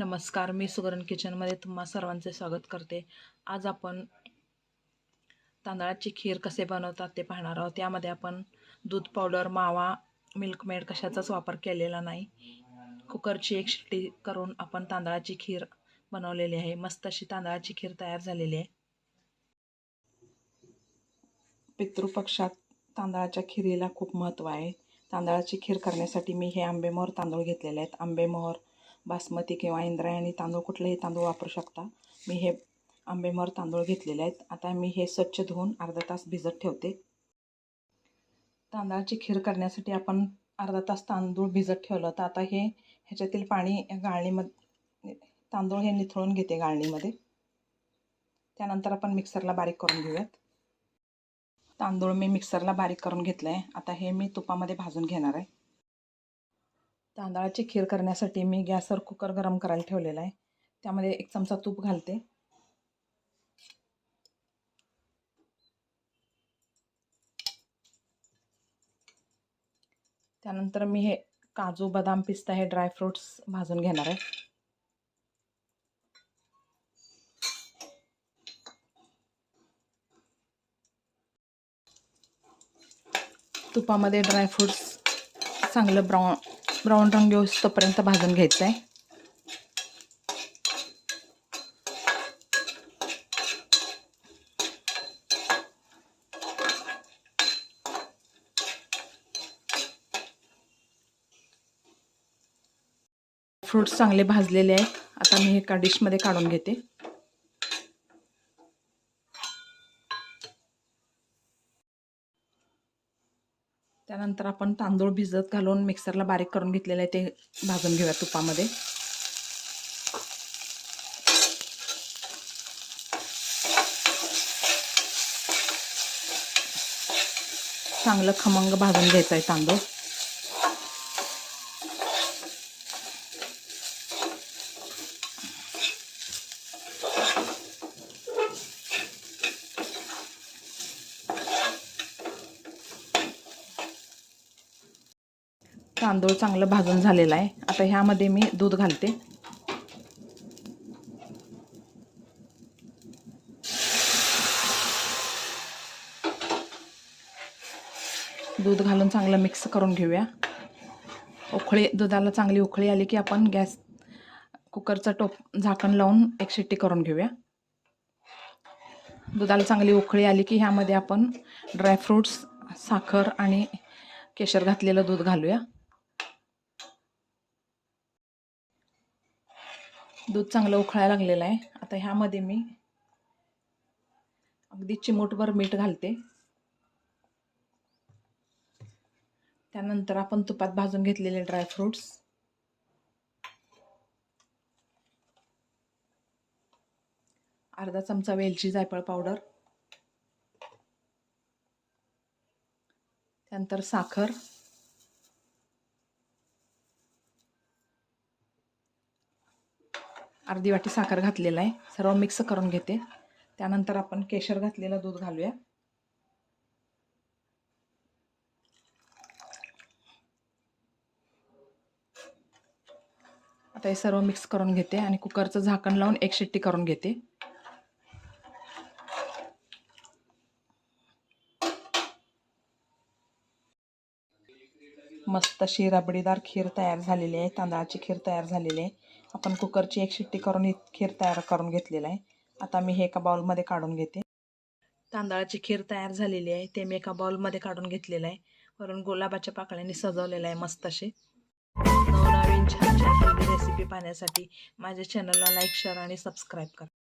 नमस्कार मी सुगरण किचनमध्ये तुम्हा सर्वांचे स्वागत करते. आज आपण तांदळाची खीर कसे बनवतात ते पाहणार आहोत. त्यामध्ये आपण दूध पावडर मावा मिल्कमेड कशाचाच वापर केलेला नाही. कुकरची एक शिट्टी करून आपण तांदळाची खीर बनवलेली आहे. मस्त अशी तांदळाची खीर तयार झालेली आहे. पितृपक्षात तांदळाच्या खिरीला खूप महत्त्व आहे. तांदळाची खीर करण्यासाठी मी हे आंबेमोहर तांदूळ घेतलेले आहेत. आंबेमोहर बासमती किंवा इंद्रायणी तांदूळ कुठलेही तांदूळ वापरू शकता. मी हे आंबेमर तांदूळ घेतलेले आहेत. आता मी हे स्वच्छ धुवून अर्धा तास भिजत ठेवते. तांदळाची खीर करण्यासाठी आपण अर्धा तास तांदूळ भिजत ठेवलं तर आता हे ह्याच्यातील पाणी गाळणीमध्ये तांदूळ हे निथळून घेते गाळणीमध्ये. त्यानंतर आपण मिक्सरला बारीक करून घेऊयात. तांदूळ मी मिक्सरला बारीक करून घेतलं आहे आता हे मी तुपामध्ये भाजून घेणार आहे. तांदळाची खीर करण्यासाठी मी गॅसवर कुकर गरम करायला ठेवलेला आहे. त्यामध्ये एक चमचा तूप घालते. त्यानंतर मी हे काजू बदाम पिस्ता हे ड्रायफ्रूट्स भाजून घेणार आहे. तुपामध्ये ड्रायफ्रूट्स चांगलं ब्राऊन ब्राऊन रंग येऊस्तोपर्यंत भाजून घ्यायचं आहे फ्रूट्स चांगले भाजलेले आहेत. आता मी एका डिशमध्ये काढून घेते. त्यानंतर आपण तांदूळ भिजत घालून मिक्सरला बारीक करून घेतलेले आहे ते भाजून घेऊया तुपामध्ये. चांगलं खमंग भाजून घ्यायचं आहे तांदूळ. तांदूळ चांगलं भाजून झालेलं आहे. आता ह्यामध्ये मी दूध घालते. दूध घालून चांगलं मिक्स करून घेऊया. उकळी दुधाला चांगली उकळी आली की आपण गॅस कुकरचं टोप झाकण लावून एक शिट्टी करून घेऊया. दुधाला चांगली उकळी आली की ह्यामध्ये आपण ड्रायफ्रूट्स साखर आणि केशर घातलेलं दूध घालूया. दूध चांगलं उखळायला लागलेलं आहे. आता ह्यामध्ये मी अगदी चिमूटभर मीठ घालते. त्यानंतर आपण तुपात भाजून घेतलेले ड्रायफ्रूट्स अर्धा चमचा वेलची जायफळ पावडर. त्यानंतर साखर. अर्धी वाटी साखर घातलेला आहे. सर्व मिक्स करून घेते. त्यानंतर आपण केशर घातलेलं दूध घालूया. आता हे सर्व मिक्स करून घेते आणि कुकरचं झाकण लावून एक शिट्टी करून घेते. मस्त अशी रबडीदार खीर तयार झालेली आहे. तांदळाची खीर तयार झालेली आहे. आपण कुकरची एक शिट्टी करून ही खीर तयार करून घेतलेला आहे. आता मी हे एका बाउलमध्ये काढून घेते. तांदळाची खीर तयार झालेली आहे. ते मी एका बाउलमध्ये काढून घेतलेलं आहे. वरून गुलाबाच्या पाकळ्यांनी सजवलेलं आहे मस्त असे. नवनवीन छान छान रेसिपी पाहण्यासाठी माझ्या चॅनलला लाईक शेअर आणि सबस्क्राईब करा.